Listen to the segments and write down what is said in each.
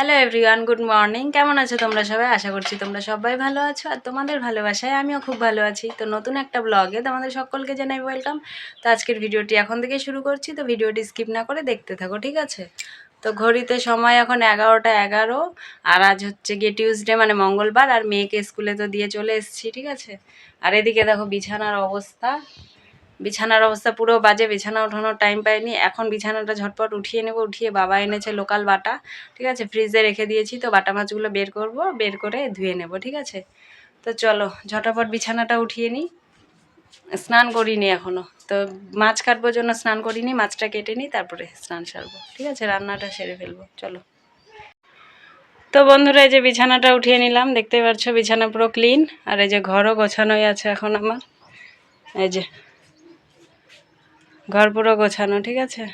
Hello everyone good morning কেমন আছো তোমরা সবাই? আশা করছি তোমরা সবাই ভালো আছো আর তোমাদের ভালোবাসায় আমিও খুব ভালো আছি। তো নতুন একটা ব্লগে তোমাদের সকলকে জানাই ওয়েলকাম তো আজকের ভিডিওটি এখন থেকে শুরু করছি, তো ভিডিওটি স্কিপ না করে দেখতে থাকো, ঠিক আছে? তো ঘড়িতে সময় এখন এগারোটা এগারো, আর আজ হচ্ছে গিয়ে টিউসডে মানে মঙ্গলবার, আর মেয়েকে স্কুলে তো দিয়ে চলে এসেছি, ঠিক আছে? আর এদিকে দেখো বিছানার অবস্থা। বিছানার অবস্থা পুরো বাজে, বিছানা ওঠানোর টাইম পাইনি। এখন বিছানাটা ঝটপট উঠিয়ে নেব, উঠিয়ে বাবা এনেছে লোকাল বাটা, ঠিক আছে? ফ্রিজে রেখে দিয়েছি তো বাটা মাছগুলো বের করব, বের করে ধুয়ে নেব, ঠিক আছে? তো চলো, ঝটাপট বিছানাটা উঠিয়ে নিই। স্নান করিনি এখনও তো মাছ কাটবো জন্য স্নান করিনি, মাছটা কেটে নিই, তারপরে স্নান সারবো, ঠিক আছে? রান্নাটা সেরে ফেলব, চলো। তো বন্ধুরা, এই যে বিছানাটা উঠিয়ে নিলাম দেখতে পাচ্ছ বিছানা পুরো ক্লিন আর এই যে ঘরও গোছানোই আছে এখন আমার। এই যে ঘর পুরো গোছানো, ঠিক আছে?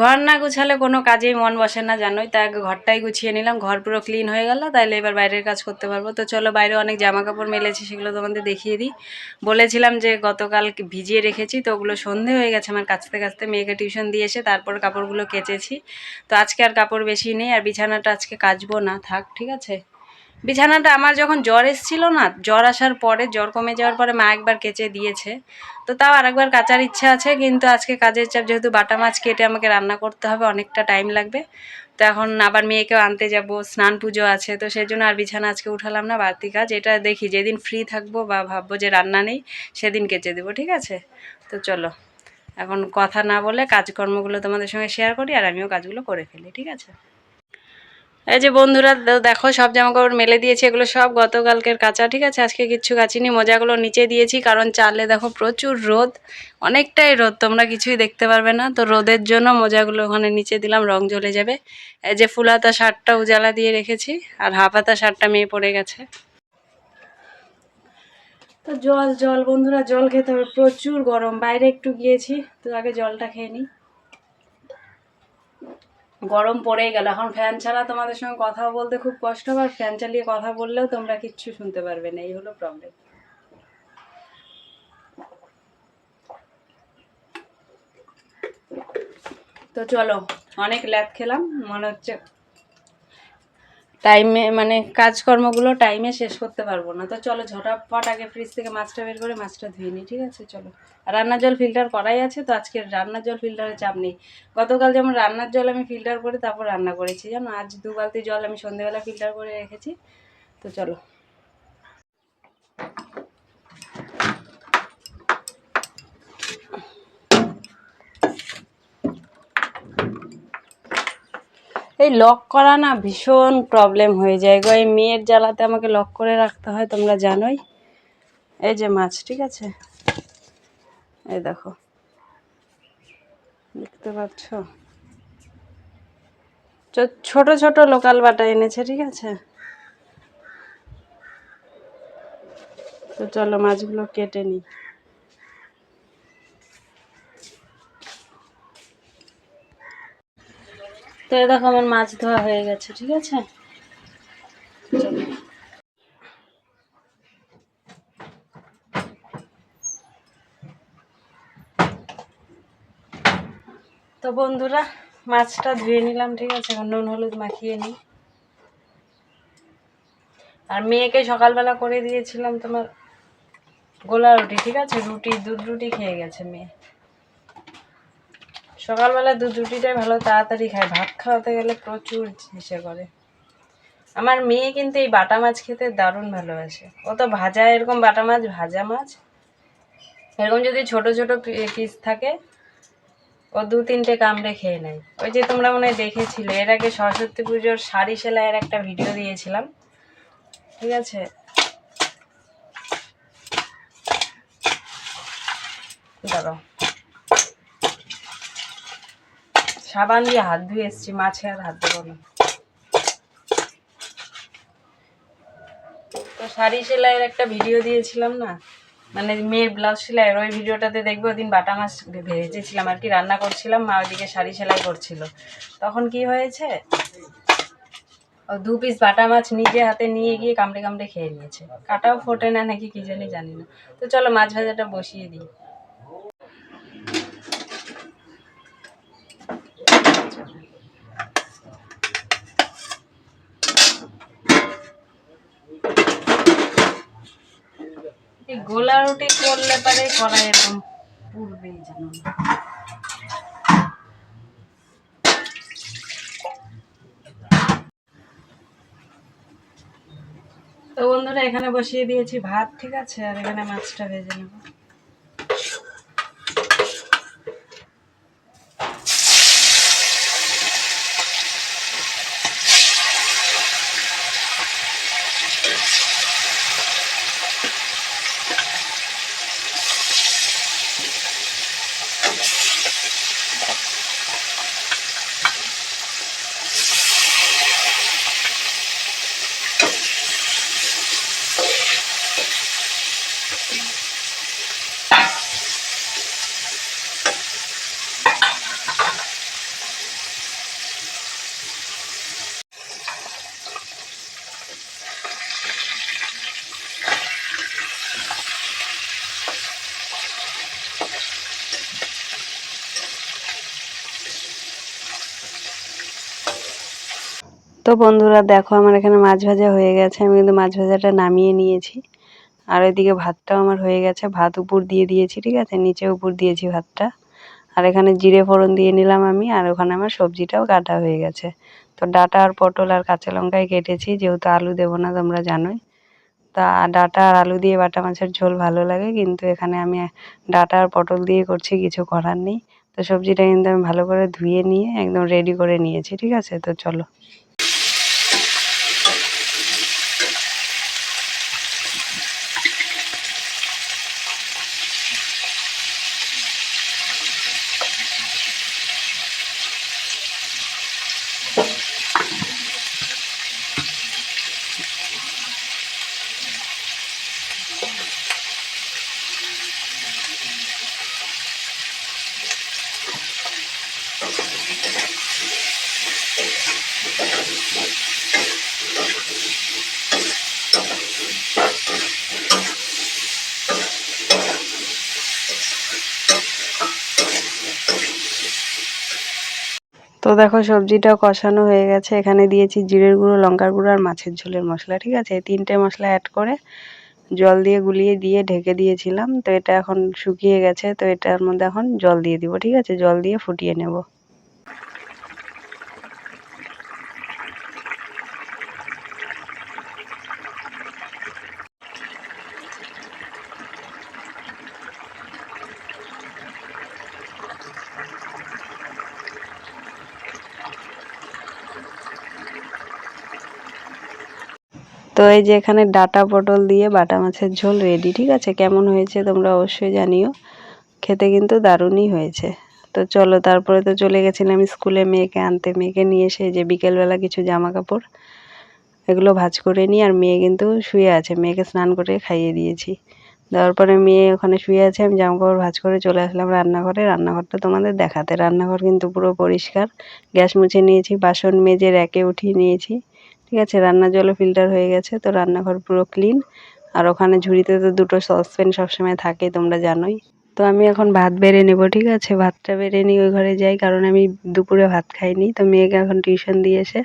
ঘর না গুছালে কোনো কাজেই মন বসে না, জানোই। তাই ঘরটাই গুছিয়ে নিলাম, ঘর পুরো ক্লিন হয়ে গেল, তাইলে এবার বাইরের কাজ করতে পারব। তো চলো, বাইরে অনেক জামা কাপড় মেলেছি, সেগুলো তোমাদের দেখিয়ে দিই। বলেছিলাম যে গতকাল ভিজিয়ে রেখেছি, তো ওগুলো সন্ধে হয়ে গেছে আমার কাছতে কাছতে মেয়েকে টিউশন দিয়ে এসে তারপর কাপড়গুলো কেচেছি। তো আজকে আর কাপড় বেশি নেই, আর বিছানাটা আজকে কাচবো না, থাক, ঠিক আছে? বিছানাটা আমার যখন জ্বর এসেছিল না, জ্বর আসার পরে, জ্বর কমে যাওয়ার পরে মা একবার কেচে দিয়েছে। তো তাও আরেকবার কাচার ইচ্ছা আছে, কিন্তু আজকে কাজের চাপ, যেহেতু বাটা মাছ কেটে আমাকে রান্না করতে হবে, অনেকটা টাইম লাগবে। তো এখন আবার মেয়েকেও আনতে যাব, স্নান পুজো আছে, তো সেই জন্য আর বিছানা আজকে উঠালাম না, বাড়তি কাজ। এটা দেখি, যেদিন ফ্রি থাকব বা ভাববো যে রান্না নেই, সেদিন কেচে দেবো, ঠিক আছে? তো চলো, এখন কথা না বলে কাজকর্মগুলো তোমাদের সঙ্গে শেয়ার করি, আর আমিও কাজগুলো করে ফেলি, ঠিক আছে? এই যে বন্ধুরা দেখো সব জামা কাপড় মেলে দিয়েছি, এগুলো সব গতকালকের কাঁচা, ঠিক আছে? আজকে কিচ্ছু কাচিনি, মোজাগুলো নিচে দিয়েছি, কারণ চালে দেখো প্রচুর রোদ, অনেকটাই রোদ, তোমরা কিছুই দেখতে পারবে না। তো রোদের জন্য মোজাগুলো ওখানে নিচে দিলাম, রং জ্বলে যাবে। এই যে ফুলাতা শার্টটা উজালা দিয়ে রেখেছি, আর হাফাতা শার্টটা মেয়ে পড়ে গেছে। তো জল জল, বন্ধুরা, জল খেতে হবে, প্রচুর গরম, বাইরে একটু গিয়েছি, তো আগে জলটা খেয়ে নিই। গরম পড়েই গেল। এখন ফ্যান ছাড়া তোমাদের সঙ্গে কথা বলতে খুব কষ্ট আর ফ্যান চালিয়ে কথা বললেও তোমরা কিচ্ছু শুনতে পারবে না, এই হলো প্রবলেম তো চলো, অনেক ল্যাদ খেলাম, মনে হচ্ছে টাইমে মানে কাজকর্মগুলো টাইমে শেষ করতে পারব না। তো চলো ঝটাফট আগে ফ্রিজ থেকে মাছটা বের করে মাছটা ধুয়ে নিই, ঠিক আছে? চলো। রান্নার জল ফিল্টার করাই আছে, তো আজকে রান্নার জল ফিল্টারের চাপ নেই। গতকাল যেমন রান্নার জল আমি ফিল্টার করে তারপর রান্না করেছি। জানো, আজ দু বালতি জল আমি সন্ধেবেলা ফিল্টার করে রেখেছি। তো চলো। এই লক করা না ভীষণ প্রবলেম হয়ে যায় গো। এই মেয়ের জ্বালাতে আমাকে লক করে রাখতে হয়, তোমরা জানোই। এই যে মাছ, ঠিক আছে? এই দেখো। দেখতে পাচ্ছ? ছোট ছোট লোকাল বাটা এনেছে, ঠিক আছে? তো চলো মাছগুলো কেটে নিই। তো এই দেখো আমার মাছ ধোয়া হয়ে গেছে, ঠিক আছে? তো বন্ধুরা, মাছটা ধুয়ে নিলাম, ঠিক আছে? এখন নুন, হলুদ মাখিয়ে নিই। আর মেয়েকে সকালবেলা করে দিয়েছিলাম তোমার গোলা রুটি, ঠিক আছে? রুটি, দুধ রুটি খেয়ে গেছে মেয়ে। সকালবেলা দুধ রুটিটাই ভালো, তাড়াতাড়ি খায়। ভাত খাওয়াতে গেলে প্রচুর ইসে করে। আমার মেয়ে কিন্তু এই বাটা মাছ খেতে দারুণ ভালোবাসে। ও তো ভাজা, এরকম বাটা মাছ, ভাজা মাছ। এরকম যদি ছোট ছোট পিস থাকে, ও দু তিনটে কামড়ে খেয়ে নেয়। ওই যে তোমরা মনে হয় দেখেছিলে, এর আগে সরস্বতী পুজোর শাড়ি সেলাইয়ের একটা ভিডিও দিয়েছিলাম। ঠিক আছে? দাঁড়াও। সাবান দিয়ে হাত ধুয়ে এসছি, মাছে আর হাত দেবো না। তো শাড়ি সেলাইয়ের একটা ভিডিও দিয়েছিলাম না? মানে মেয়ের ব্লাউজ সেলাইয়ের, ওই ভিডিওটাতে দেখবে, ওদিন বাটা মাছ ভেজেছিলাম, আর কি রান্না করছিলাম, মা ওইদিকে শাড়ি সেলাই করছিল। তখন কি হয়েছে? ও দু পিস বাটা মাছ নিজে হাতে নিয়ে গিয়ে কামড়ে কামড়ে খেয়ে নিয়েছে। কাটাও ফোটে না নাকি কি জানি জানি না। তো চলো মাছ ভাজাটা বসিয়ে দিই। এই গোলা রুটি করলে পারে কড়াই এরকম পুরবেই জানো তো বন্ধুরা, এখানে বসিয়ে দিয়েছি ভাত, ঠিক আছে? আর এখানে মাছটা ভেজে নেব। তো বন্ধুরা দেখো আমার এখানে মাছ ভাজা হয়ে গেছে, আমি কিন্তু মাছ ভাজাটা নামিয়ে নিয়েছি। আর ওইদিকে ভাতটাও আমার হয়ে গেছে, ভাত উপর দিয়ে দিয়েছি, ঠিক আছে? নিচে উপর দিয়েছি ভাতটা। আর এখানে জিরে ফোড়ন দিয়ে নিলাম আমি, আর ওখানে আমার সবজিটাও কাটা হয়ে গেছে। তো ডাটা আর পটল আর কাঁচা লঙ্কাই কেটেছি, যেহেতু আলু দেবো না তোমরা জানোই। তা ডাটা আর আলু দিয়ে বাটা মাছের ঝোল ভালো লাগে, কিন্তু এখানে আমি ডাটা আর পটল দিয়ে করছি, কিছু করার নেই। তো সবজিটা কিন্তু আমি ভালো করে ধুয়ে নিয়ে একদম রেডি করে নিয়েছি, ঠিক আছে? তো চলো তো দেখো সবজিটা কষানো হয়ে গেছে। এখানে দিয়েছি জিরের গুঁড়ো, লঙ্কার গুঁড়ো আর মাছের ঝোলের মশলা, ঠিক আছে? এই তিনটে মশলা অ্যাড করে জল দিয়ে গুলিয়ে দিয়ে ঢেকে দিয়েছিলাম। তো এটা এখন শুকিয়ে গেছে, তো এটার মধ্যে এখন জল দিয়ে দিব, ঠিক আছে? জল দিয়ে ফুটিয়ে নেব। এই যে এখানে ডাটা পটল দিয়ে বাটা মাছের ঝোল রেডি ঠিক আছে? কেমন হয়েছে তোমরা অবশ্যই জানিও। খেতে কিন্তু দারুণই হয়েছে। তো চলো, তারপরে তো চলে গেছিলাম স্কুলে মেয়েকে আনতে। মেয়েকে নিয়ে এসে যে বিকেলবেলা কিছু জামা কাপড় এগুলো ভাজ করে নিই আর মেয়ে কিন্তু শুয়ে আছে। মেয়েকে স্নান করে খাইয়ে দিয়েছি। দেওয়ার পরে মেয়ে ওখানে শুয়ে আছে, আমি জামা কাপড় ভাঁজ করে চলে আসলাম রান্নাঘরে। রান্নাঘরটা তোমাদের দেখাতে। রান্নাঘর কিন্তু পুরো পরিষ্কার। গ্যাস মুছে নিয়েছি, বাসন মেজে র্যাকে উঠিয়ে নিয়েছি। ঠিক আছে, রান্নার জলও ফিল্টার হয়ে গেছে, তো রান্নাঘর পুরো ক্লিন আর ওখানে ঝুড়িতে তো দুটো সসপ্যান সবসময় থাকে, তোমরা জানোই। তো আমি এখন ভাত বেড়ে নেব, ঠিক আছে? ভাতটা বেড়ে নিয়ে ওই ঘরে যাই, কারণ আমি দুপুরে ভাত খাইনি। তো মেয়েকে এখন টিউশন দিয়ে এসে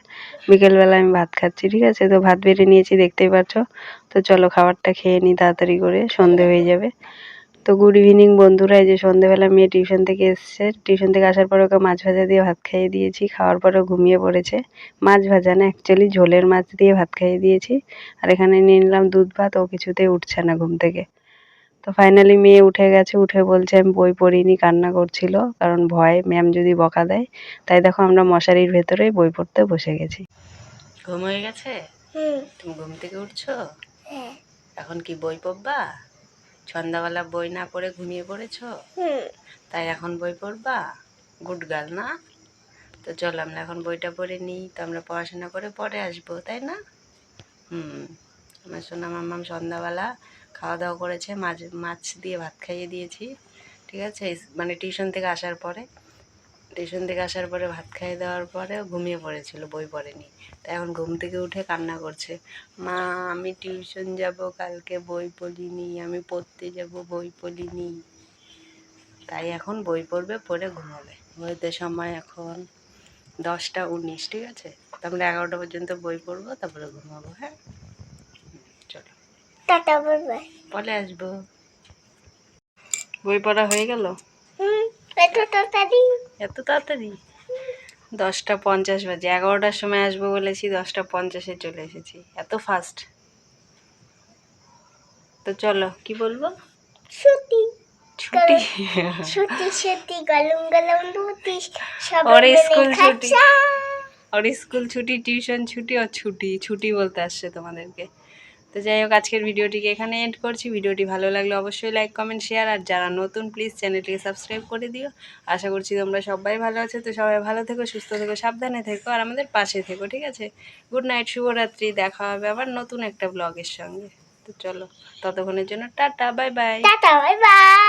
বিকেলবেলা আমি ভাত খাচ্ছি, ঠিক আছে? তো ভাত বেড়ে নিয়েছি, দেখতেই পাচ্ছ। তো চলো খাবারটা খেয়ে নিই, তাড়াতাড়ি করে, সন্ধে হয়ে যাবে। তো গুড ইভিনিং বন্ধুরা এই যে সন্ধেবেলা মেয়ে টিউশন থেকে এসছে। টিউশন থেকে আসার পর ওকে মাছ ভাজা দিয়ে ভাত খাইয়ে দিয়েছি। খাওয়ার পরে ঘুমিয়ে পড়েছে। মাছ ভাজা না অ্যাকচুয়ালি ঝোলের মাছ দিয়ে ভাত খাইয়ে দিয়েছি। আর এখানে নিয়ে নিলাম দুধ ভাত ও কিছুতেই উঠছে না ঘুম থেকে। তো ফাইনালি মেয়ে উঠে গেছে উঠে বলছে আমি বই পড়িনি কান্না করছিল কারণ ভয় ম্যাম যদি বকা দেয় তাই দেখো আমরা মশারির ভেতরে বই পড়তে বসে গেছি। ঘুম হয়ে গেছে? তুমি ঘুম থেকে উঠছো? এখন কি বই পড়বা? সন্ধ্যাবেলা বই না পড়ে ঘুমিয়ে পড়েছ? তাই এখন বই পড়বা? গুড গার্ল না? তো চল আমরা এখন বইটা পড়ে নিই তো আমরা পড়াশোনা করে পরে আসব তাই না? হুম। আমার সোনা মাম্মাম সন্ধ্যাবেলা খাওয়া দাওয়া করেছে মাছ মাছ দিয়ে ভাত খাইয়ে দিয়েছি ঠিক আছে? মানে টিউশন থেকে আসার পরে। টিউশন থেকে আসার পরে ভাত খাইয়ে দেওয়ার পরে ঘুমিয়ে পড়েছিল বই পড়েনি। তাই এখন ঘুম থেকে উঠে কান্না করছে। মা আমি টিউশন যাব কালকে বই পড়িনি আমি পড়তে যাব বই পড়িনি। তাই এখন বই পড়বে পড়ে ঘুমাবে। বইতে সময় এখন দশটা উনিশ ঠিক আছে? তো আমরা এগারোটা পর্যন্ত বই পড়ব তারপরে ঘুমাবো হ্যাঁ? চলো। টাটা পরে আসব। বই পড়া হয়ে গেল? হুম। এত তাড়াতাড়ি? দশটা পঞ্চাশ বাজে এগারোটার সময় আসব বলেছি দশটা পঞ্চাশে চলে এসেছি। এত ফাস্ট তো চলো কি বলব? ছুটি। ছুটি। ছুটি ছুটি গলম গলম রুটি ওর স্কুল ছুটি। আর স্কুল ছুটি টিউশন ছুটি আর ছুটি। ছুটি বলতে আসছে তোমাদেরকে। তো যাই হোক, আজকের ভিডিওটিকে এখানে এন্ড করছি। ভিডিওটি ভালো লাগলে অবশ্যই লাইক কমেন্ট শেয়ার আর যারা নতুন প্লিজ চ্যানেলটিকে সাবস্ক্রাইব করে দিও। আশা করছি তোমরা সবাই ভালো আছো। তো সবাই ভালো থেকো, সুস্থ থেকো, সাবধানে থেকো, আর আমাদের পাশে থেকো, ঠিক আছে? গুড নাইট শুভরাত্রি। দেখা হবে আবার নতুন একটা ব্লগের সঙ্গে। তো চলো, ততক্ষণের জন্য tata bye bye tata bye bye